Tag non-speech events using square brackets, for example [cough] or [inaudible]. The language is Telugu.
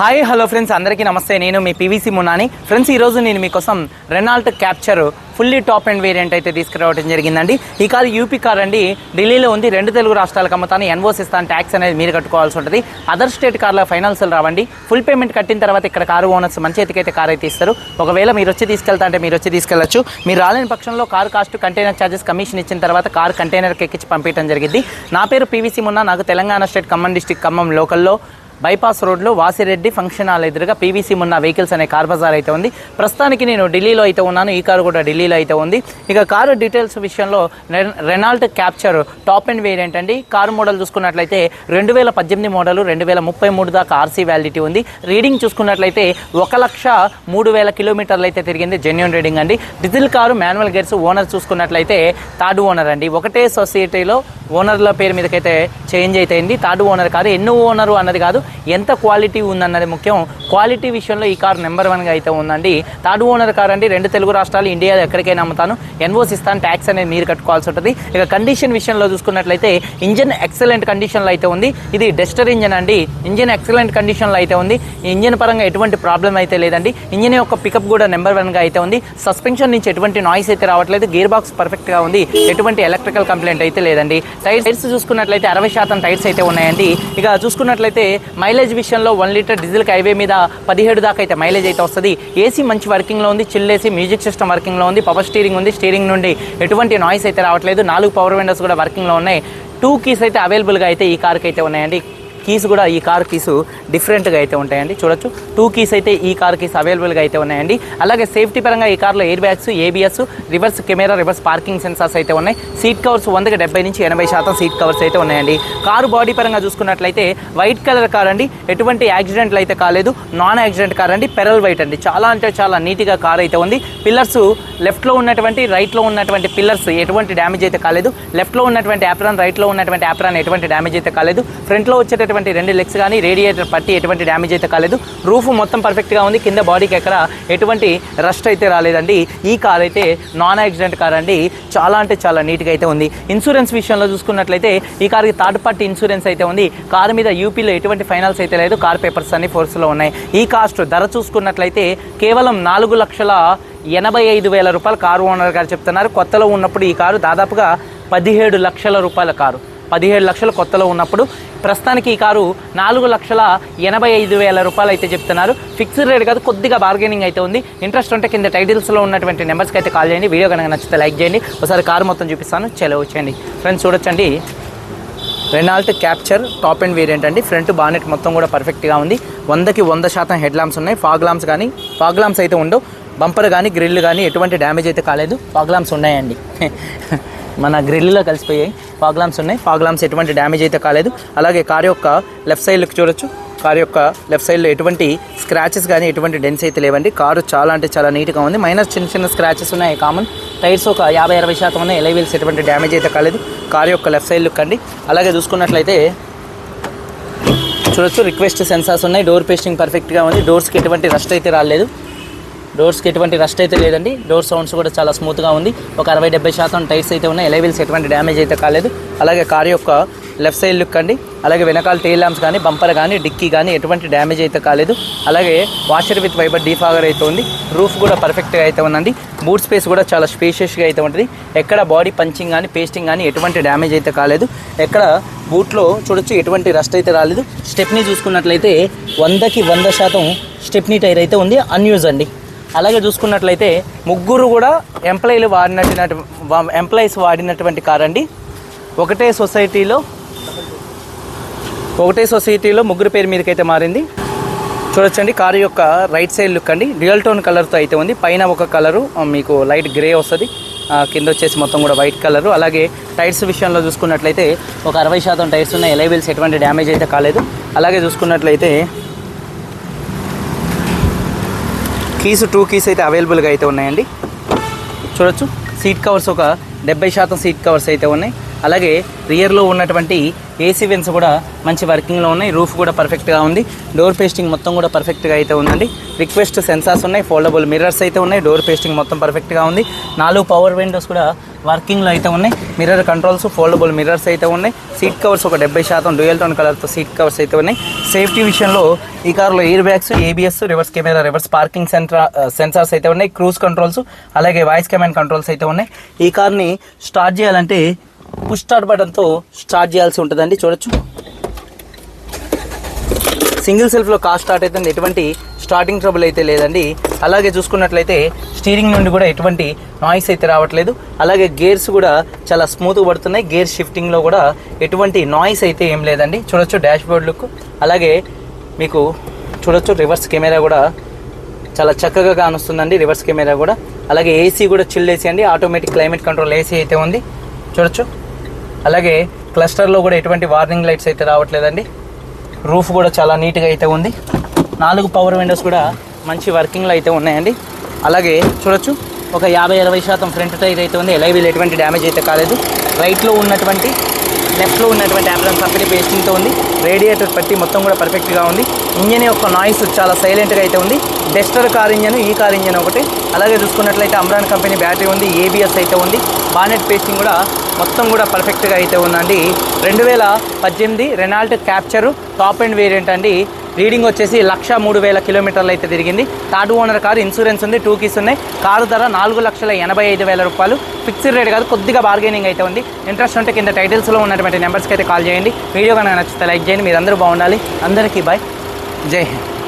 హాయ్ హలో ఫ్రెండ్స్ అందరికీ నమస్తే. నేను మీ పీవీసీ మున్నాని ఫ్రెండ్స్ ఈరోజు నేను మీకోసం Renault Captur fully top end variant అయితే తీసుకురావడం జరిగిందండి. ఈ కారు యూపీ కార్ అండి. ఢిల్లీలో ఉంది. రెండు తెలుగు రాష్ట్రాలకు అమ్ముతాను ఎన్ఓస్ ఇస్తాను. ట్యాక్స్ అనేది మీరు కట్టుకోవాల్సి ఉంటుంది. అదర్ స్టేట్ కార్ల ఫైనాన్షియల్ రావండి. ఫుల్ పేమెంట్ కట్టిన తర్వాత ఇక్కడ కారు ఓనర్స్ మంచి ఎతికైతే కార్ అయితే ఇస్తారు. ఒకవేళ మీరు వచ్చి తీసుకెళ్తా అంటే మీరు వచ్చి తీసుకెళ్ళొచ్చు మీరు రాలేని పక్షంలో car cost container charges commission ఇచ్చిన తర్వాత కార్ కంటైనర్కి ఎక్కించి పంపించడం జరిగింది. నా పేరు పీవీసీ మున్నా నాకు తెలంగాణ స్టేట్ ఖమ్మం డిస్టిక్ ఖమ్మం లోకల్లో బైపాస్ రోడ్లో వాసిరెడ్డి ఫంక్షన్ హాల్ ఎదురుగా పీవీసీ ఉన్న వెహికల్స్ అనే కార్ బజార్ అయితే ఉంది. ప్రస్తుతానికి నేను ఢిల్లీలో అయితే ఉన్నాను. ఈ కారు కూడా ఢిల్లీలో అయితే ఉంది. ఇక కారు డీటెయిల్స్ విషయంలో రె- Renault Captur top end variant అండి కారు మోడల్ చూసుకున్నట్లయితే రెండు వేల పద్దెనిమిది మోడల్ రెండు వేల ముప్పై మూడు దాకా ఆర్సీ వ్యాలిడిటీ ఉంది. రీడింగ్ చూసుకున్నట్లయితే ఒక లక్ష మూడు వేల కిలోమీటర్లు అయితే తిరిగింది జెన్యున్ రీడింగ్ అండి. Diesel car manual gears owner చూసుకున్నట్లయితే థర్డ్ ఓనర్ అండి. ఒకటే సొసైటీలో ఓనర్ల పేరు మీదకైతే చేంజ్ అయితే అయింది. థర్డ్ ఓనర్ కాదు ఎన్నో ఓనరు అన్నది కాదు. ఎంత క్వాలిటీ ఉందన్నది ముఖ్యం. క్వాలిటీ విషయంలో ఈ కార్ నెంబర్ వన్గా అయితే ఉందండి. థర్డ్ ఓనర్ కార్ అండి. రెండు తెలుగు రాష్ట్రాలు ఇండియా ఎక్కడికైనా అమ్ముతాను. ఎన్ఓస్ ఇస్తాను ట్యాక్స్ అనేది మీరు కట్టుకోవాల్సి ఉంటుంది. ఇక కండిషన్ విషయంలో చూసుకున్నట్లయితే ఇంజన్ ఎక్సలెంట్ కండిషన్లో అయితే ఉంది. ఇది డెస్టర్ ఇంజన్ అండి. ఇంజన్ ఎక్సలెంట్ కండిషన్లో అయితే ఉంది. ఇంజిన్ ఇంజన్ పరంగా ఎటువంటి ప్రాబ్లం అయితే లేదండి. ఇంజన్ యొక్క పికప్ కూడా నెంబర్ వన్గా అయితే ఉంది. సస్పెన్షన్ నుంచి ఎటువంటి నాయిస్ అయితే రావట్లేదు. గేర్ బాక్స్ పర్ఫెక్ట్గా ఉంది. ఎటువంటి ఎలక్ట్రికల్ కంప్లైంట్ అయితే లేదండి. టైర్స్ చూసుకున్నట్లయితే అరవై శాతం టైర్స్ అయితే ఉన్నాయండి. ఇక చూసుకున్నట్లయితే మైలేజ్ విషయంలో వన్ లీటర్ డీజిల్ హైవే మీద పదిహేడు దాకా అయితే మైలేజ్ అయితే వస్తుంది. ఏసీ మంచి వర్కింగ్లో ఉంది చిల్లేసి మ్యూజిక్ సిస్టమ్ వర్కింగ్లో ఉంది పవర్ స్టీరింగ్ ఉంది స్టీరింగ్ నుండి ఎటువంటి నాయిస్ అయితే రావట్లేదు. నాలుగు పవర్ విండోస్ కూడా వర్కింగ్లో ఉన్నాయి. టూ కీస్ అయితే అవైలబుల్గా అయితే ఈ కార్కి అయితే ఉన్నాయండి. కీస్ కూడా ఈ కార్ కీస్ డిఫరెంట్గా అయితే ఉంటాయండి. చూడొచ్చు. టూ కీస్ అయితే ఈ కార్ కీస్ అవైలబుల్గా అయితే ఉన్నాయండి. అలాగే సేఫ్టీ పరంగా ఈ కార్లో air bags ABS reverse camera reverse parking sensors అయితే ఉన్నాయి. సీట్ కవర్స్ వందకి డెబ్బై నుంచి ఎనభై శాతం సీట్ కవర్స్ అయితే ఉన్నాయండి. కారు బాడీ పరంగా చూసుకున్నట్లయితే వైట్ కలర్ కార్ అండి. ఎటువంటి యాక్సిడెంట్లు అయితే కాలేదు. నాన్ యాక్సిడెంట్ కార్ అండి. పెరల్ వైట్ అండి. చాలా అంటే చాలా నీట్గా కార్ అయితే ఉంది. పిల్లర్స్ లెఫ్ట్లో ఉన్నటువంటి రైట్లో ఉన్నటువంటి పిల్లర్స్ ఎటువంటి డ్యామేజ్ అయితే కాలేదు. లెఫ్ట్లో ఉన్నటువంటి యాప్రాన్ రైట్లో ఉన్నటువంటి యాప్రాన్ ఎటువంటి డ్యామేజ్ అయితే కాలేదు. ఫ్రంట్లో వచ్చేటటువంటి రెండు లెగ్స్ కానీ రేడియేటర్ పట్టి ఎటువంటి డ్యామేజ్ అయితే కాలేదు. రూఫ్ మొత్తం పర్ఫెక్ట్గా ఉంది. కింద బాడీకి ఎక్కడ ఎటువంటి రస్ట్ అయితే రాలేదండి. ఈ కార్ అయితే నాన్ యాక్సిడెంట్ కార్ అండి. చాలా అంటే చాలా నీట్గా అయితే ఉంది. ఇన్సూరెన్స్ విషయంలో చూసుకున్నట్లయితే ఈ కార్కి థర్డ్ పార్టీ ఇన్సూరెన్స్ అయితే ఉంది. కారు మీద యూపీలో ఎటువంటి ఫైనాన్స్ అయితే లేదు. కార్ పేపర్స్ అన్ని ఫోర్స్లో ఉన్నాయి. ఈ కాస్ట్ ధర చూసుకున్నట్లయితే కేవలం నాలుగు లక్షల ఎనభై ఐదు వేల రూపాయలు. కారు ఓనర్ గారు చెప్తున్నారు. కొత్తలో ఉన్నప్పుడు ఈ కారు దాదాపుగా పదిహేడు లక్షల రూపాయల కారు. పదిహేడు లక్షలు కొత్తలో ఉన్నప్పుడు ప్రస్తుతానికి ఈ కారు నాలుగు లక్షల ఎనభై ఐదు వేల రూపాయలు అయితే చెప్తున్నారు. ఫిక్స్డ్ రేట్ కాదు కొద్దిగా బార్గెనింగ్ అయితే ఉంది. ఇంట్రెస్ట్ ఉంటే కింద టైటిల్స్లో ఉన్నటువంటి నెంబర్స్కి అయితే కాల్ చేయండి. వీడియో కనుక నచ్చితే లైక్ చేయండి. ఒకసారి కారు మొత్తం చూపిస్తాను. చెలవు చేయండి. ఫ్రెండ్స్ చూడొచ్చండి. Renault Captur top end variant అండి. ఫ్రంట్ బానెట్ మొత్తం కూడా పర్ఫెక్ట్గా ఉంది. వందకి వంద శాతం హెడ్ లాంప్స్ ఉన్నాయి. ఫాగ్ లాంప్స్ కానీ ఫాగ్ లాంప్స్ అయితే ఉండవు. బంపర్ కానీ గ్రిల్ కానీ ఎటువంటి డ్యామేజ్ అయితే కాలేదు. ఫాగ్ లాంప్స్ ఉన్నాయండి. [laughs] మన గ్రిల్లో కలిసిపోయాయి ఫాగ్లామ్స్ ఉన్నాయి. ఫాగ్లామ్స్ ఎటువంటి డ్యామేజ్ అయితే కాలేదు. అలాగే కార్ యొక్క లెఫ్ట్ సైడ్లోకి చూడొచ్చు. కార్ యొక్క లెఫ్ట్ సైడ్లో ఎటువంటి స్క్రాచెస్ కానీ ఎటువంటి డెన్స్ అయితే లేవండి. కారు చాలా అంటే చాలా నీట్గా ఉంది. మైనస్ చిన్న చిన్న స్క్రాచెస్ ఉన్నాయి. కామన్ టైర్స్ ఒక యాభై అరవై శాతం ఉన్నాయి. ఎలై వీల్స్ ఎటువంటి డ్యామేజ్ అయితే కాలేదు. కార్ యొక్క లెఫ్ట్ సైడ్ లుక్ అండి. అలాగే చూసుకున్నట్లయితే చూడొచ్చు. రిక్వెస్ట్ సెన్సార్స్ ఉన్నాయి. డోర్ పేస్టింగ్ పర్ఫెక్ట్గా ఉంది. డోర్స్కి ఎటువంటి రస్ట్ అయితే రాలేదు. డోర్స్కి ఎటువంటి రస్ట్ అయితే లేదండి. డోర్ సౌండ్స్ కూడా చాలా స్మూత్గా ఉంది. ఒక అరవై డెబ్బై శాతం టైర్స్ అయితే ఉన్నాయి. ఎలైవిల్స్ ఎటువంటి డ్యామేజ్ అయితే కాలేదు. అలాగే కార్ యొక్క లెఫ్ట్ సైడ్ లుక్ అండి. అలాగే వెనకాల టైల్ ల్యాంప్స్ కానీ బంపర్ కానీ డిక్కీ కానీ ఎటువంటి డ్యామేజ్ అయితే కాలేదు. అలాగే వాషర్ విత్ వైబర్ డీఫాగర్ అయితే ఉంది. రూఫ్ కూడా పర్ఫెక్ట్గా అయితే ఉందండి. బూట్ స్పేస్ కూడా చాలా స్పేషియస్గా అయితే ఉంటుంది. ఎక్కడ బాడీ పంచింగ్ కానీ పేస్టింగ్ కానీ ఎటువంటి డ్యామేజ్ అయితే కాలేదు. ఎక్కడ బూట్లో చూడొచ్చు ఎటువంటి రస్ట్ అయితే రాలేదు. స్టెప్ని చూసుకున్నట్లయితే వందకి వంద శాతం స్టెప్నీ టైర్ అయితే ఉంది. అన్యూజ్ అండి. అలాగే చూసుకున్నట్లయితే ముగ్గురు కూడా ఎంప్లాయీలు వాడినటువంటి ఎంప్లాయీస్ వాడినటువంటి కార్ అండి. ఒకటే సొసైటీలో ఒకటే సొసైటీలో ముగ్గురు పేరు మీదకైతే మారింది. చూడొచ్చండి కారు యొక్క రైట్ సైడ్ లుక్ అండి. రియల్ టోన్ కలర్తో అయితే ఉంది. పైన ఒక కలరు మీకు లైట్ గ్రే వస్తుంది. కింద వచ్చేసి మొత్తం కూడా వైట్ కలరు అలాగే టైర్స్ విషయంలో చూసుకున్నట్లయితే ఒక అరవై శాతం టైర్స్ ఉన్నాయి ఎలైవిల్స్ ఎటువంటి డ్యామేజ్ అయితే కాలేదు. అలాగే చూసుకున్నట్లయితే కీస్ టూ కీస్ అయితే అవైలబుల్గా అయితే ఉన్నాయండి. చూడొచ్చు. సీట్ కవర్స్ ఒక డెబ్బై శాతం సీట్ కవర్స్ అయితే ఉన్నాయి. అలాగే రియర్లో ఉన్నటువంటి ఏసీ వెన్స్ కూడా మంచి వర్కింగ్లో ఉన్నాయి. రూఫ్ కూడా పర్ఫెక్ట్గా ఉంది. డోర్ పేస్టింగ్ మొత్తం కూడా పర్ఫెక్ట్గా అయితే ఉందండి. రిక్వెస్ట్ సెన్సార్స్ ఉన్నాయి. ఫోల్డబుల్ మిర్రర్స్ అయితే ఉన్నాయి. డోర్ పేస్టింగ్ మొత్తం పర్ఫెక్ట్గా ఉంది. నాలుగు పవర్ విండోస్ కూడా వర్కింగ్లో అయితే ఉన్నాయి. మిర్రర్ కంట్రోల్స్ ఫోల్డబుల్ మిర్రర్స్ అయితే ఉన్నాయి. సీట్ కవర్స్ ఒక డెబ్బై శాతం డ్యూయల్ టోన్ కలర్తో సీట్ కవర్స్ అయితే ఉన్నాయి. సేఫ్టీ విషయంలో ఈ కార్లో air bags ABS reverse camera reverse parking center sensors అయితే ఉన్నాయి. క్రూజ్ కంట్రోల్స్ అలాగే వాయిస్ కమాండ్ కంట్రోల్స్ అయితే ఉన్నాయి. ఈ కార్ని స్టార్ట్ చేయాలంటే పుష్ స్టార్ట్ బటన్తో స్టార్ట్ చేయాల్సి ఉంటుందండి చూడొచ్చు. సింగిల్ సెల్ఫ్లో కార్ స్టార్ట్ అయితే ఎటువంటి స్టార్టింగ్ ట్రబుల్ అయితే లేదండి. అలాగే చూసుకున్నట్లయితే స్టీరింగ్ నుండి కూడా ఎటువంటి నాయిస్ అయితే రావట్లేదు. అలాగే గేర్స్ కూడా చాలా స్మూత్గా పడుతున్నాయి. గేర్ షిఫ్టింగ్లో కూడా ఎటువంటి నాయిస్ అయితే ఏం లేదండి. చూడొచ్చు డాష్ బోర్డ్ లుక్ అలాగే మీకు చూడొచ్చు రివర్స్ కెమెరా కూడా చాలా చక్కగా కానొస్తుందండి రివర్స్ కెమెరా కూడా. అలాగే ఏసీ కూడా చిల్డ్ ఏసీ అండి. ఆటోమేటిక్ క్లైమేట్ కంట్రోల్ ఏసీ అయితే ఉంది. చూడొచ్చు. అలాగే క్లస్టర్లో కూడా ఎటువంటి వార్నింగ్ లైట్స్ అయితే రావట్లేదండి. రూఫ్ కూడా చాలా నీట్గా అయితే ఉంది. నాలుగు పవర్ విండోస్ కూడా మంచి వర్కింగ్లో అయితే ఉన్నాయండి. అలాగే చూడొచ్చు ఒక యాభై అరవై శాతం ఫ్రంట్ టైర్ అయితే ఉంది. ఎలైవీలు ఎటువంటి డ్యామేజ్ అయితే కాలేదు. రైట్లో ఉన్నటువంటి లెఫ్ట్లో ఉన్నటువంటి యాప్లన్ కంపెనీ పేస్టింగ్తో ఉంది. రేడియేటర్ పట్టి మొత్తం కూడా పర్ఫెక్ట్గా ఉంది. ఇంజన్ యొక్క నాయిస్ చాలా సైలెంట్గా అయితే ఉంది. డెస్టర్ కార్ ఇంజన్ ఈ కార్ ఇంజన్ ఒకటి. అలాగే చూసుకున్నట్లయితే అమ్రాన్ కంపెనీ బ్యాటరీ ఉంది. ఏబిఎస్ అయితే ఉంది. బానెట్ పేస్టింగ్ కూడా మొత్తం కూడా పర్ఫెక్ట్గా అయితే ఉందండి. రెండు వేల పద్దెనిమిది Renault Captur top end variant అండి. రీడింగ్ వచ్చేసి లక్ష మూడు వేల కిలోమీటర్లు అయితే తిరిగింది. థర్డ్ ఓనర్ కారు ఇన్సూరెన్స్ ఉంది టూ కీస్ ఉన్నాయి. కారు ధర నాలుగు లక్షల ఎనభై ఐదు వేల రూపాయలు. ఫిక్స్డ్ రేట్ కాదు కొద్దిగా బార్గెనింగ్ అయితే ఉంది. ఇంట్రెస్ట్ ఉంటే కింద టైటిల్స్లో ఉన్నటువంటి నెంబర్స్కి అయితే కాల్ చేయండి. వీడియో కనుక నచ్చితే లైక్ చేయండి. మీరు అందరూ బాగుండాలి. అందరికీ బాయ్ జై హింద్.